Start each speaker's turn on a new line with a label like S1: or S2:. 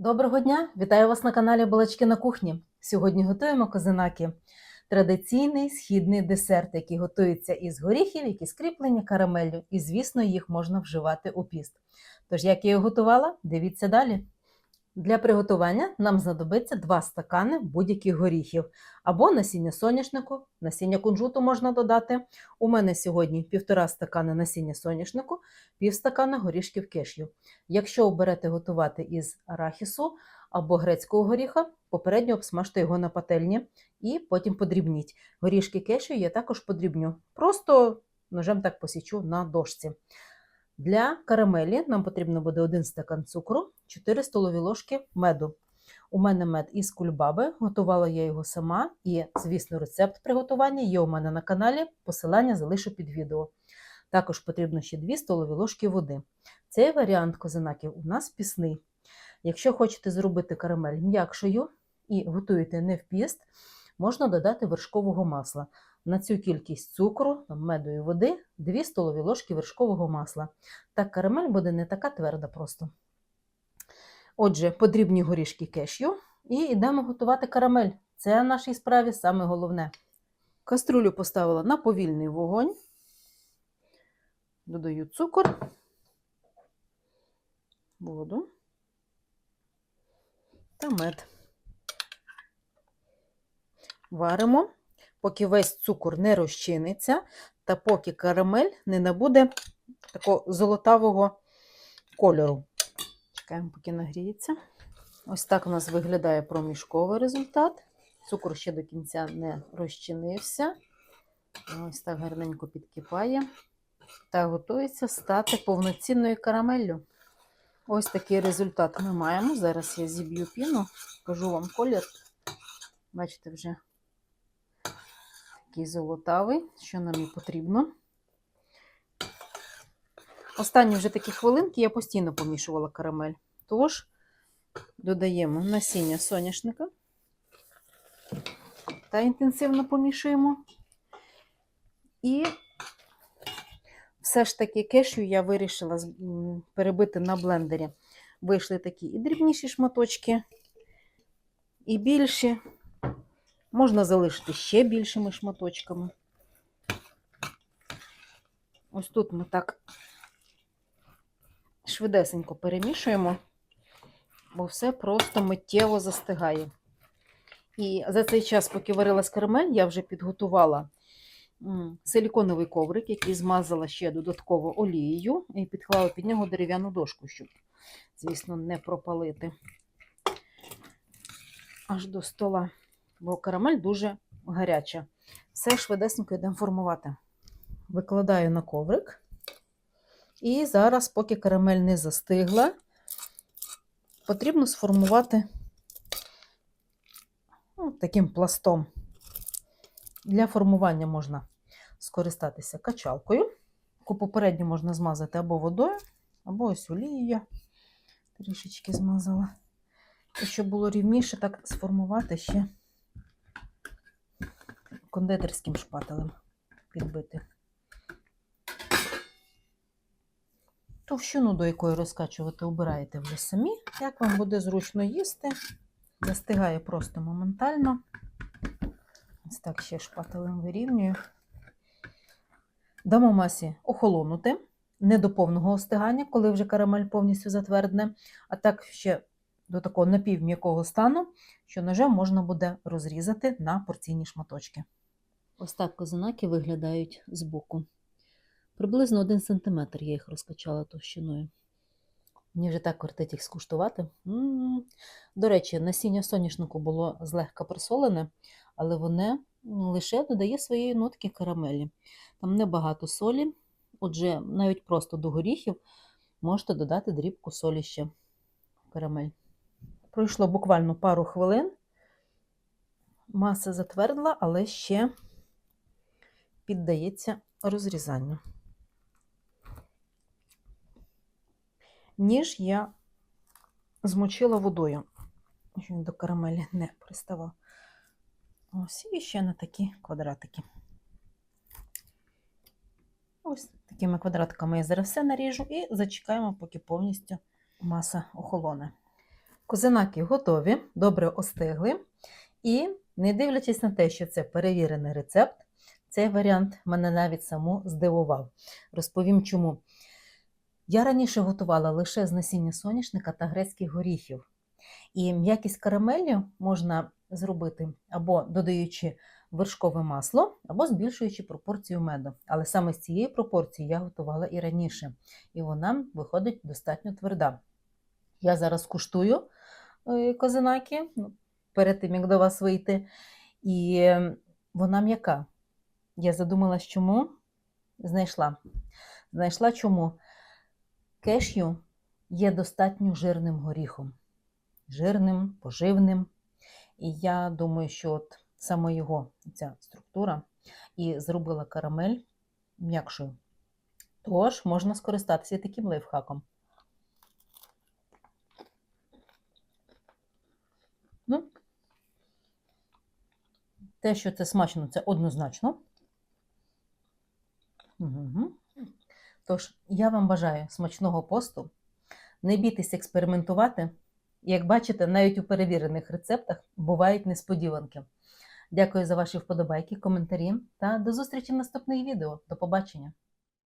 S1: Доброго дня! Вітаю вас на каналі Балачки на кухні. Сьогодні готуємо козинаки. Традиційний східний десерт, який готується із горіхів, які скріплені карамеллю, і, звісно, їх можна вживати у піст. Тож, як я його готувала, дивіться далі. Для приготування нам знадобиться 2 стакани будь-яких горіхів або насіння соняшнику, насіння кунжуту можна додати. У мене сьогодні 1,5 стакана насіння соняшнику, пів стакана горішків кешю. Якщо оберете готувати із арахісу або грецького горіха, попередньо обсмажте його на пательні і потім подрібніть. Горішки кешю я також подрібню, просто ножем так посічу на дошці. Для карамелі нам потрібно буде 1 стакан цукру, 4 столові ложки меду. У мене мед із кульбаби, готувала я його сама, і, звісно, рецепт приготування є у мене на каналі, посилання залишу під відео. Також потрібно ще 2 столові ложки води. Цей варіант козинаків у нас пісний. Якщо хочете зробити карамель м'якшою і готуєте не в піст, можна додати вершкового масла. На цю кількість цукру, меду і води 2 столові ложки вершкового масла. Так карамель буде не така тверда просто. Отже, подрібні горішки кешю і йдемо готувати карамель. Це в нашій справі саме головне. Каструлю поставила на повільний вогонь. Додаю цукор, воду та мед. Варимо, поки весь цукор не розчиниться, та поки карамель не набуде такого золотавого кольору. Чекаємо, поки нагріється. Ось так у нас виглядає проміжковий результат. Цукор ще до кінця не розчинився. Ось так гарненько підкипає та готується стати повноцінною карамеллю. Ось такий результат ми маємо. Зараз я зіб'ю піну, покажу вам колір. Бачите, вже такий золотавий, що нам і потрібно. Останні вже такі хвилинки я постійно помішувала карамель. Тож додаємо насіння соняшника та інтенсивно помішуємо. І все ж таки кешю я вирішила перебити на блендері. Вийшли такі і дрібніші шматочки, і більші. Можна залишити ще більшими шматочками. Ось тут ми так швидесенько перемішуємо, бо все просто миттєво застигає. І за цей час, поки варилась карамель, я вже підготувала силіконовий коврик, який змазала ще додатково олією, і підклала під нього дерев'яну дошку, щоб, звісно, не пропалити аж до стола, бо карамель дуже гаряча. Все швидесенько йдемо формувати. Викладаю на коврик. І зараз, поки карамель не застигла, потрібно сформувати ну, таким пластом. Для формування можна скористатися качалкою. Яку попередньо можна змазати або водою, або ось олією. Трішечки змазала. І щоб було рівніше, так сформувати ще кондитерським шпателем підбити. Товщину, до якої розкачувати, обираєте вже самі. Як вам буде зручно їсти, застигає просто моментально. Ось так ще шпателем вирівнюю. Дамо масі охолонути, не до повного остигання, коли вже карамель повністю затвердне, а так ще до такого напівм'якого стану, що ножем можна буде розрізати на порційні шматочки. Ось так козинаки виглядають збоку. Приблизно 1 см я їх розкачала товщиною. Мені вже так кортить їх скуштувати. М -м -м. До речі, насіння соняшнику було злегка присолене, але воно лише додає своєї нотки карамелі. Там небагато солі, отже, навіть просто до горіхів можете додати дрібку солі ще карамель. Пройшло буквально пару хвилин. Маса затвердла, але ще піддається розрізанню. Ніж я змочила водою, щоб він до карамелі не приставав. Ось і ще на такі квадратики. Ось такими квадратиками я зараз все наріжу і зачекаємо, поки повністю маса охолоне. Козинаки готові, добре остигли. І не дивлячись на те, що це перевірений рецепт, цей варіант мене навіть саму здивував. Розповім чому. Я раніше готувала лише з насіння соняшника та грецьких горіхів. І м'якість карамелі можна зробити або додаючи вершкове масло, або збільшуючи пропорцію меду. Але саме з цієї пропорції я готувала і раніше, і вона виходить достатньо тверда. Я зараз куштую е, козинаки ну, перед тим, як до вас вийти, і е, вона м'яка. Я задумалась, чому знайшла. Знайшла чому. Кешю є достатньо жирним горіхом. Жирним, поживним. І я думаю, що от саме його ця структура і зробила карамель м'якшою. Тож можна скористатися таким лайфхаком. Ну, те, що це смачно, це однозначно. Тож, я вам бажаю смачного посту. Не бійтесь експериментувати. Як бачите, навіть у перевірених рецептах бувають несподіванки. Дякую за ваші вподобайки, коментарі та до зустрічі в наступних відео. До побачення!